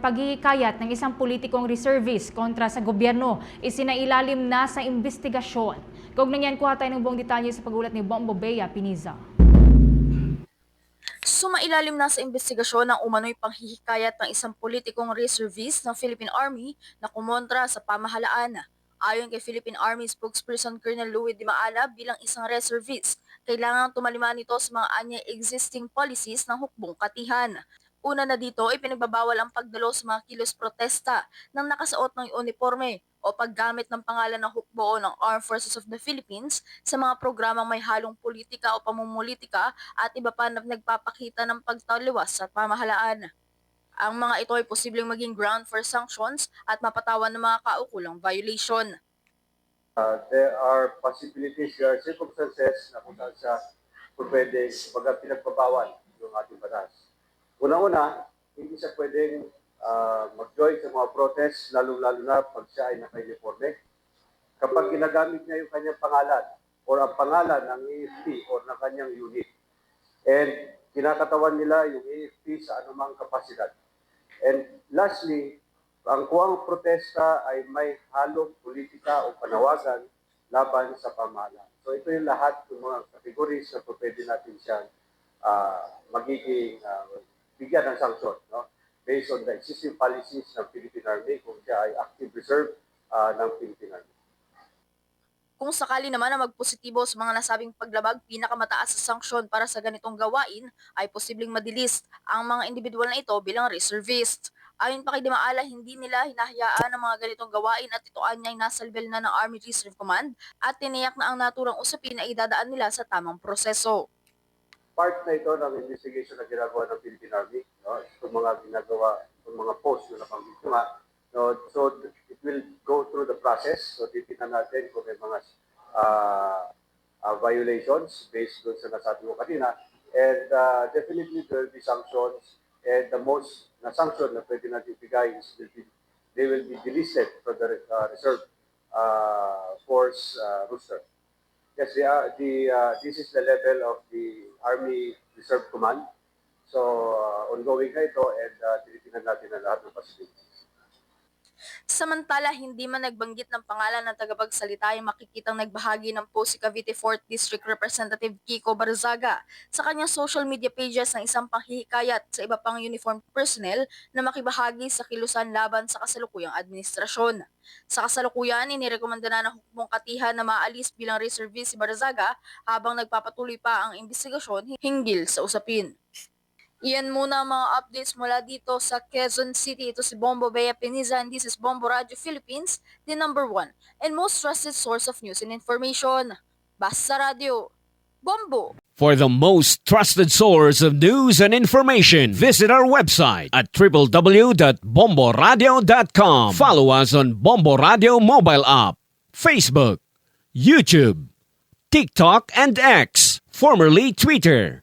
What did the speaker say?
Paghihikayat ng isang politikong reservist kontra sa gobyerno isinailalim na sa investigasyon. Kaugnay niyan, kuha tayo ng buong detalye sa pagulat ni Bombo Bea Piniza. Sumailalim na sa investigasyon ng umano'y panghihikayat ng isang politikong reservist ng Philippine Army na kumontra sa pamahalaan. Ayon kay Philippine Army spokesperson Colonel Louis Di Maala bilang isang reservist, kailangang tumaliman ito sa mga anyay existing policies ng hukbong katihan. Una na dito ay pinagbabawal ang pagdalo sa mga kilos protesta ng nakasuot ng uniforme o paggamit ng pangalan ng hukbo ng Armed Forces of the Philippines sa mga programang may halong politika o pamumulitika at iba pa na nagpapakita ng pagtaliwas sa pamahalaan. Ang mga ito ay posibleng maging ground for sanctions at mapatawan ng mga kaukulang violation. Uh, there are possibilities, there are circumstances na kung saan siya pwede, baga pinagbabawal yung ating batas. Una-una, hindi siya pwedeng uh, mag-join sa mga protest, lalo-lalo na pag siya ay naka-uniforme. Kapag ginagamit niya yung kanyang pangalan or ang pangalan ng AFP or ng kanyang unit, and kinakatawan nila yung AFP sa anumang kapasidad. And lastly, ang kuwang protesta ay may halong politika o panawagan laban sa pamahalaan. So ito yung lahat ng mga categories na pwede natin siyang ah, magiging ah, bigyan ng sanction no? based on the existing policies ng Philippine Army kung siya ay active reserve ah, ng Philippine Army. Kung sakali naman na magpositibo sa mga nasabing paglabag, pinakamataas sa sanksyon para sa ganitong gawain ay posibleng madilist ang mga individual na ito bilang reservist. Ayon pa kay Dimaala, hindi nila hinahayaan ang mga ganitong gawain at ito ay nasa level na ng Army Reserve Command at tiniyak na ang naturang usapin ay idadaan nila sa tamang proseso. Part na ito ng investigation na ginagawa ng Philippine Army, no? Itong mga ginagawa, itong mga posts na nabanggit ko nga. No? So, it will go through the process. So, titignan natin kung may mga uh, uh, violations based doon sa nasabi ko kanina. And uh, definitely there will be sanctions. And the most na sanction na pwede natin ibigay is will be, they will be delisted from the uh, reserve uh, force uh, roster. Yes, they are, the, uh, this is the level of the Army Reserve Command. So, uh, ongoing na ito and uh, tinitingnan natin ang lahat ng possibilities. Samantala, hindi man nagbanggit ng pangalan ng tagapagsalita ay makikitang nagbahagi ng post si Cavite 4th District Representative Kiko Barzaga sa kanyang social media pages ng isang panghihikayat sa iba pang uniformed personnel na makibahagi sa kilusan laban sa kasalukuyang administrasyon. Sa kasalukuyan, inirekomenda na ng hukbong katihan na maalis bilang reservist si Barzaga habang nagpapatuloy pa ang investigasyon hinggil sa usapin. Iyan muna ang mga updates mula dito sa Quezon City. Ito si Bombo Bea Piniza and this is Bombo Radio Philippines, the number one and most trusted source of news and information. Basta Radio. Bombo! For the most trusted source of news and information, visit our website at www.bomboradio.com. Follow us on Bombo Radio mobile app, Facebook, YouTube, TikTok, and X, formerly Twitter.